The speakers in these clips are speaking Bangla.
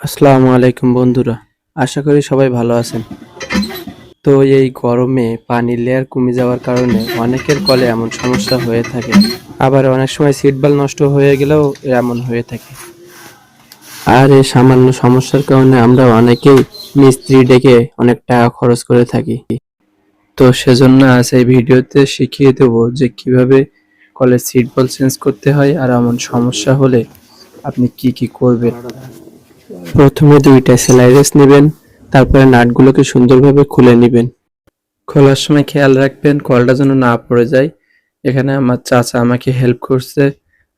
আসসালামু আলাইকুম বন্ধুরা, আশা করি সবাই ভালো আছেন। তো এই গরমে পানির লেয়ার কমে যাওয়ার কারণে অনেকের কলে এমন সমস্যা হয়ে থাকে। আবার অনেক সময় সিট বাল্ব নষ্ট হয়ে গেলেও এমন হয়ে থাকে। আর এই সামান্য সমস্যার কারণে আমরা অনেকেই মিস্ত্রি ডেকে অনেক টাকা খরচ করে থাকি। তো সেজন্য আজ এই ভিডিওতে শিখিয়ে দেবো যে কীভাবে কলের সিট বাল্ব চেঞ্জ করতে হয় আর এমন সমস্যা হলে আপনি কি কি করবেন। প্রথমে দুইটা সেলাই রেস নেবেন, তারপরে নাটগুলোকে সুন্দরভাবে খুলে নেবেন। খোলার সময় খেয়াল রাখবেন কলটা যেন না পড়ে যায়। এখানে আমার চাচা আমাকে হেল্প করছে।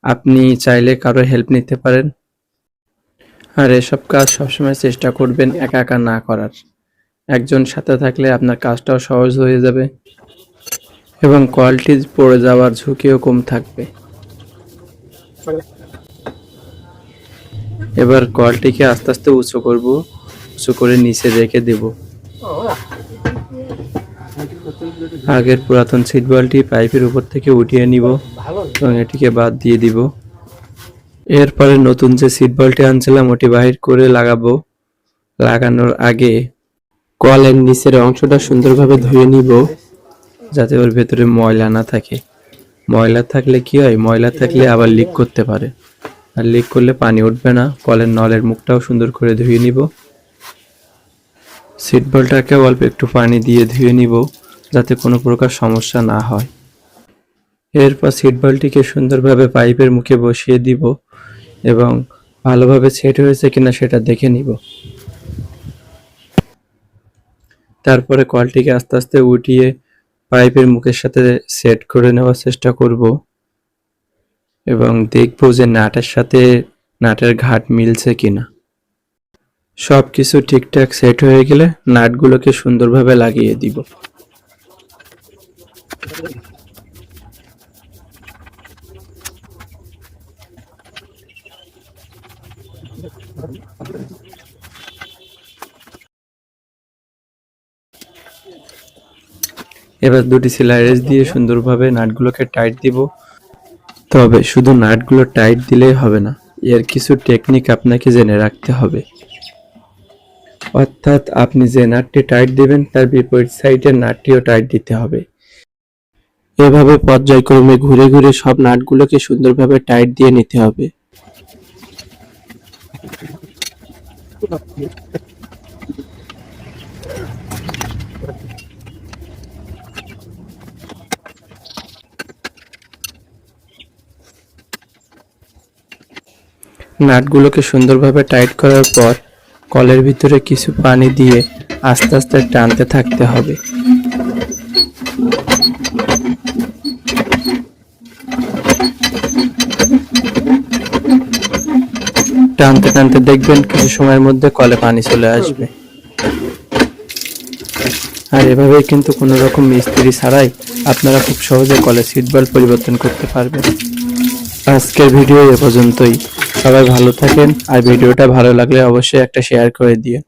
আপনি চাইলে কারও হেল্প নিতে পারেন। আর এসব কাজ সবসময় চেষ্টা করবেন একা একা না করার। একজন সাথে থাকলে আপনার কাজটাও সহজ হয়ে যাবে এবং কলটি পড়ে যাওয়ার ঝুঁকিও কম থাকবে। এবার কলটিকে আস্তে আস্তে উঁচু করব, উঁচু করে নিচে রেখে দেব। আগের পুরাতন সিট বলটি পাইপের উপর থেকে উঠিয়ে নিব এবং এটিকে বাদ দিয়ে দিব। এরপরে নতুন যে সিট বলটি আনছিলাম, ওটি বাহির করে লাগাবো। লাগানোর আগে কলের নিচের অংশটা সুন্দরভাবে ধুয়ে নিব, যাতে ওর ভেতরে ময়লা না থাকে। ময়লা থাকলে কি হয়? ময়লা থাকলে আবার লিক করতে পারে। আর লিক করলে পানি উঠবে না। কলের নলের মুখটাও সুন্দর করে ধুয়ে নিব। সিট বলটাকে অল্প একটু পানি দিয়ে ধুয়ে নিব, যাতে কোনো প্রকার সমস্যা না হয়। এরপর সিট বলটিকে সুন্দরভাবে পাইপের মুখে বসিয়ে দিব এবং ভালোভাবে সেট হয়েছে কিনা সেটা দেখে নিব। তারপরে কলটিকে আস্তে আস্তে উঠিয়ে পাইপের মুখের সাথে সেট করে নেওয়ার চেষ্টা করব। এবং দেখব যে নাটের সাথে নাটের ঘাট মিলছে কিনা। সব কিছু ঠিকঠাক সেট হয়ে গেলে নাটগুলোকে সুন্দরভাবে লাগিয়ে দিব। এবার দুটি সেলাই রেস দিয়ে সুন্দরভাবে নাটগুলোকে টাইট দিব। তবে শুধু নাটগুলো টাইট দিলেই হবে না, এর কিছু টেকনিক আপনাকে জেনে রাখতে হবে। অর্থাৎ আপনি যে নাটটি টাইট দেবেন, তার বিপরীত সাইডের নাটটিও টাইট দিতে হবে। এভাবে পর্যায়ক্রমে ঘুরে ঘুরে সব নাটগুলোকে সুন্দরভাবে টাইট দিয়ে নিতে হবে। নাটগুলোকে সুন্দরভাবে টাইট করার পর কলের ভিতরে কিছু পানি দিয়ে আস্তে আস্তে টানতে থাকতে হবে। টানতে টানতে দেখবেন কিছু সময়ের মধ্যে কলে পানি চলে আসবে। আর এভাবেই কিন্তু কোনো রকম মিস্ত্রি ছাড়াই আপনারা খুব সহজে কলে সিট বেল্ট পরিবর্তন করতে পারবেন। আজকের ভিডিও এ পর্যন্তই। সবাই ভালো থাকেন আর ভিডিওটা ভালো লাগলে অবশ্যই একটা শেয়ার করে দিয়ে